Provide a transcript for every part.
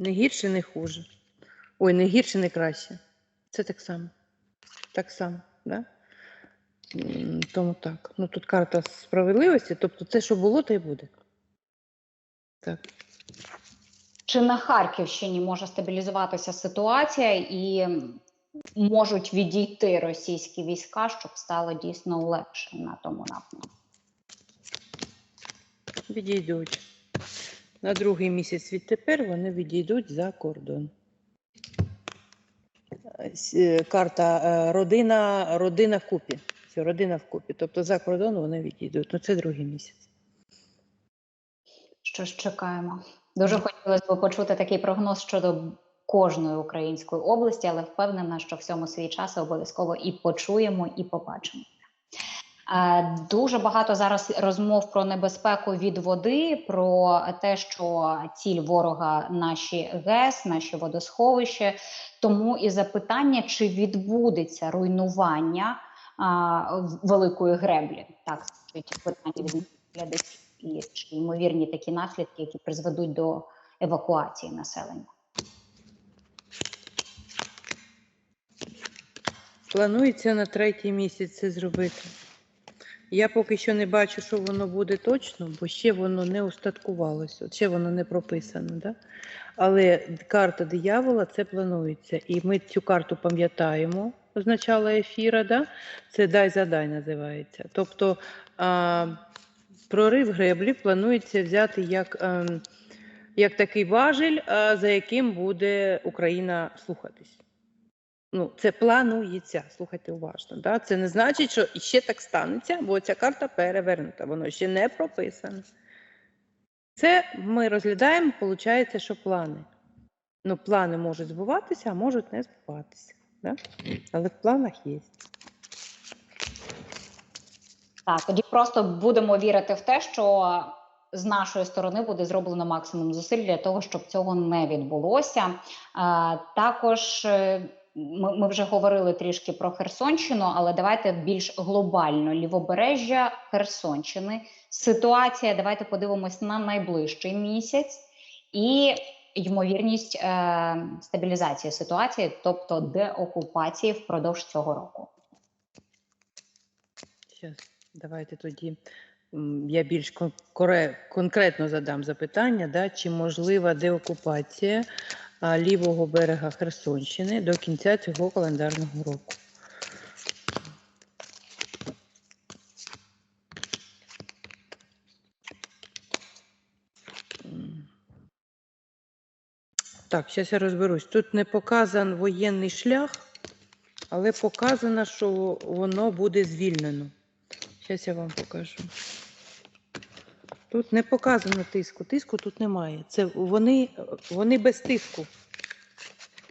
Не гірше, не хуже. Ой, не гірше, не краще. Це так само. Так само, да? Тому так. Ну тут карта справедливості, тобто це, що було, то й буде. Так. Чи на Харківщині може стабілізуватися ситуація і можуть відійти російські війська, щоб стало дійсно легше на тому напрямку? Відійдуть. На другий місяць відтепер вони відійдуть за кордон. Е, Карта е, родина, родина в купі. Все, родина в купі. Тобто за кордон вони відійдуть. Ну це другий місяць. Що ж чекаємо? Дуже хотілося б почути такий прогноз щодо кожної української області, але впевнена, що всьому свій час обов'язково і почуємо, і побачимо. Е, Дуже багато зараз розмов про небезпеку від води, про те, що ціль ворога наші ГЕС, наші водосховища. Тому і запитання, чи відбудеться руйнування а, великої греблі, так питання від глядачів, і чи ймовірні такі наслідки, які призведуть до евакуації населення. Планується на третій місяць це зробити. Я поки що не бачу, що воно буде точно, бо ще воно не устаткувалося, ще воно не прописано. Да? Але карта диявола це планується. І ми цю карту пам'ятаємо з начала ефіра. Да? Це дай задай називається. Тобто а, прорив греблі планується взяти як, ем, як такий важіль, а, за яким буде Україна слухатись. Ну, це планується, слухайте уважно. Да? Це не значить, що ще так станеться, бо ця карта перевернута, воно ще не прописано. Це ми розглядаємо, виходить, що плани. Ну, плани можуть збуватися, а можуть не збуватися. Да? Але в планах є. Так, тоді просто будемо вірити в те, що з нашої сторони буде зроблено максимум зусиль для того, щоб цього не відбулося. А, також е, ми, ми вже говорили трішки про Херсонщину, але давайте більш глобально лівобережжя Херсонщини. Ситуація. Давайте подивимось на найближчий місяць і ймовірність е, стабілізації ситуації, тобто деокупації впродовж цього року. Щас, давайте тоді я більш конкретно задам запитання, да, чи можлива деокупація лівого берега Херсонщини до кінця цього календарного року. Так, зараз я розберусь. Тут не показан воєнний шлях, але показано, що воно буде звільнено. Зараз я вам покажу. Тут не показано тиску. Тиску тут немає. Це вони, вони без тиску.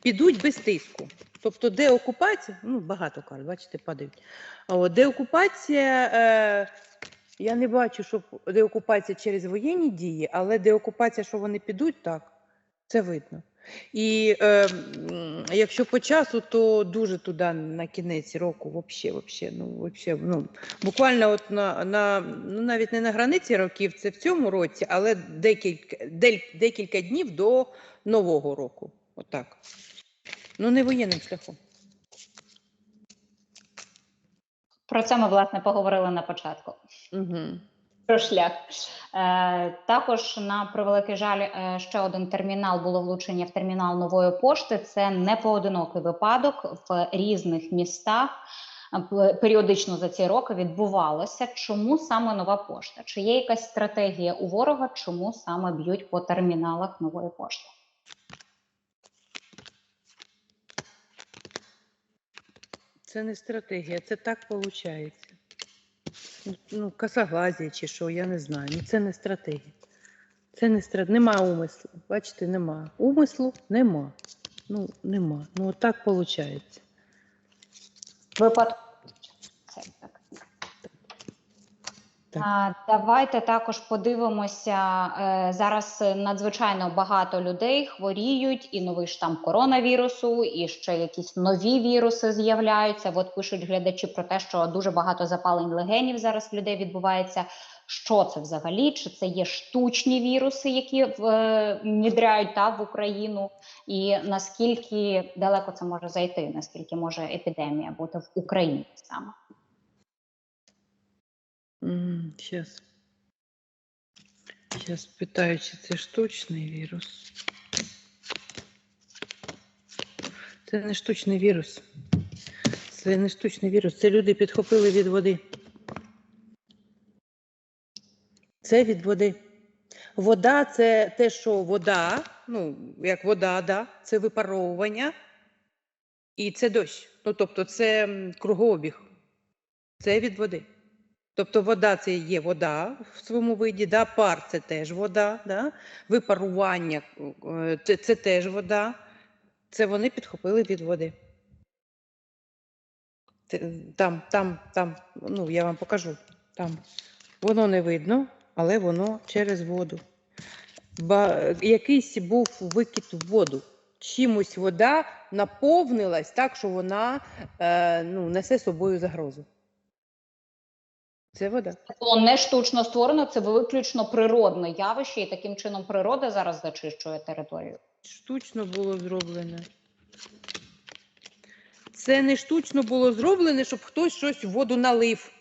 Підуть без тиску. Тобто, де окупація, ну багато карт, бачите, падають. А от де окупація, е, я не бачу, що де окупація через воєнні дії, але де окупація, що вони підуть, так, це видно. І е, якщо по часу, то дуже туди на кінець року, вообще, вообще, ну, вообще, ну, буквально от на, на ну, навіть не на границі років, це в цьому році, але декілька, дель- декілька днів до Нового року. Отак. Ну, не воєнним шляхом. Про це ми власне поговорили на початку. Угу. Про шлях. Е, також на превеликий жаль, е, ще один термінал було влучення в термінал нової пошти. Це не поодинокий випадок в різних містах. е, Періодично за ці роки відбувалося. Чому саме нова пошта? Чи є якась стратегія у ворога? Чому саме б'ють по терміналах нової пошти? Це не стратегія, це так виходить. Ну, косоглазія чи що, я не знаю. Ну, це не стратегія. Це не стратегія. Нема умислу. Бачите, нема. Умислу нема. Ну, нема. Ну, отак виходить. Випадку. Це так. Так. Давайте також подивимося. Е, зараз надзвичайно багато людей хворіють, і новий штам коронавірусу, і ще якісь нові віруси з'являються. От пишуть глядачі про те, що дуже багато запалень легенів зараз в людей відбувається. що це взагалі, чи це є штучні віруси, які в, е, внідряють та, в Україну, і наскільки далеко це може зайти, наскільки може епідемія бути в Україні саме. Зараз. Зараз питаю, це штучний вірус. Це не штучний вірус. Це не штучний вірус. Це люди підхопили від води. Це від води. Вода це те, що вода, ну, як вода, да, це випаровування. І це дощ. Ну, тобто, це кругообіг. Це від води. Тобто вода це є вода в своєму виді, да? пар це теж вода, да? випарування е, це, це теж вода. Це вони підхопили від води. Там, там, там, ну я вам покажу. Там. Воно не видно, але воно через воду. Ба, якийсь був викид в воду. Чимось вода наповнилась так, що вона е, ну, несе собою загрозу. Це вода. Це було не штучно створено, це виключно природне явище, і таким чином природа зараз зачищує територію. Штучно було зроблене. Це не штучно було зроблене, щоб хтось щось в воду налив.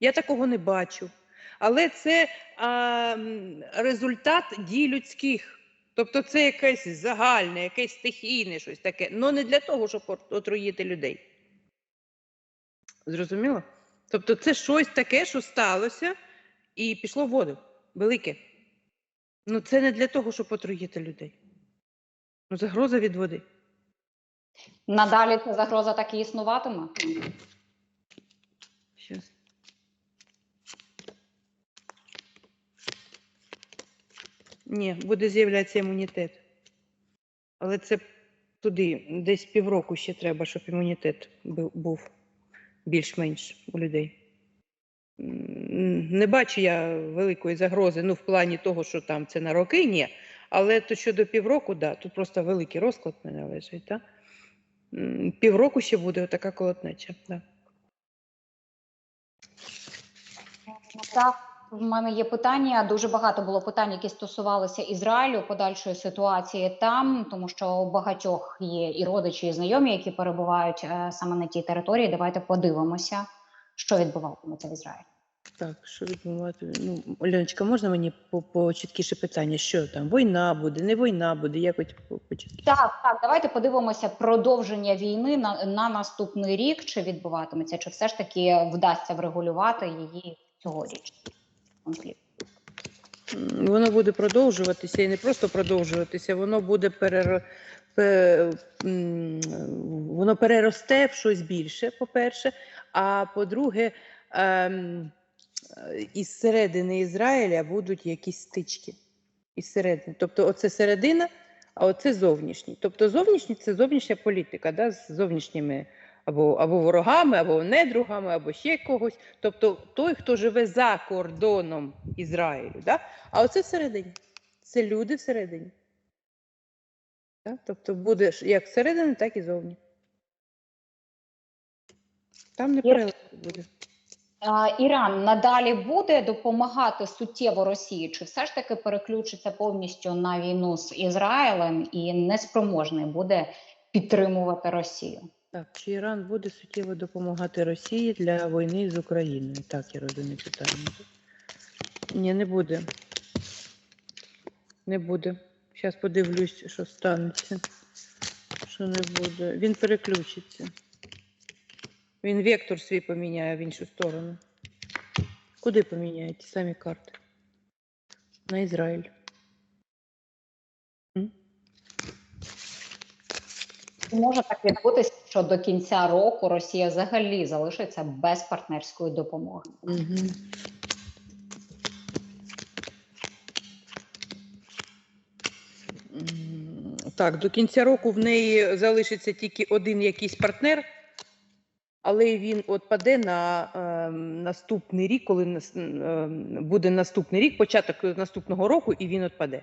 Я такого не бачу. Але це а, результат дій людських. Тобто це якесь загальне, якесь стихійне щось таке. Ну не для того, щоб отруїти людей. Зрозуміло? Тобто це щось таке, що сталося, і пішло в воду. Велике. Ну це не для того, щоб отруїти людей. Ну, загроза від води. Надалі ця загроза так і існуватиме. Щас. Ні, буде з'являтися імунітет. Але це туди, десь півроку ще треба, щоб імунітет був більш-менш у людей. Не бачу я великої загрози, ну, в плані того, що там це на роки, ні. Але то щодо півроку, да, тут просто великий розклад не лежить. Да? Півроку ще буде така колотнеча. Да. Так, в мене є питання. Дуже багато було питань, які стосувалися Ізраїлю, подальшої ситуації там, тому що у багатьох є і родичі, і знайомі, які перебувають е, саме на тій території. Давайте подивимося, що відбуватиметься в Ізраїлі. Так, що відбувати? Ну, Оленочка, можна мені по, по чіткіше питання? Що там? Війна буде, не війна буде, якось по, по чіткіше. Так, так, давайте подивимося продовження війни на, на наступний рік, чи відбуватиметься, чи все ж таки вдасться врегулювати її цьогоріч. Конфлікт. Воно буде продовжуватися і не просто продовжуватися, воно буде перер... воно переросте в щось більше, по-перше. А по-друге, ем, е, із середини Ізраїля будуть якісь стички. Із середини. Тобто, оце середина, а оце зовнішній. Тобто, зовнішній це зовнішня політика, да, з зовнішніми або, або ворогами, або недругами, або ще когось. Тобто той, хто живе за кордоном Ізраїлю. Да? А оце всередині. Це люди всередині. Да? Тобто буде як всередині, так і зовні. Там не перелад буде. Іран надалі буде допомагати суттєво Росії, чи все ж таки переключиться повністю на війну з Ізраїлем і неспроможний буде підтримувати Росію? Так, чи Іран буде суттєво допомагати Росії для війни з Україною? Так, я розумію питання. Ні, не буде. Не буде. Зараз подивлюсь, що станеться. Що не буде. Він переключиться. Він вектор свій поміняє в іншу сторону. Куди поміняє ті самі карти? На Ізраїль. Може так відбутися, що до кінця року Росія взагалі залишиться без партнерської допомоги. Угу. Так, до кінця року в неї залишиться тільки один якийсь партнер, але він от паде на е, наступний рік, коли ем, буде наступний рік, початок наступного року, і він отпаде.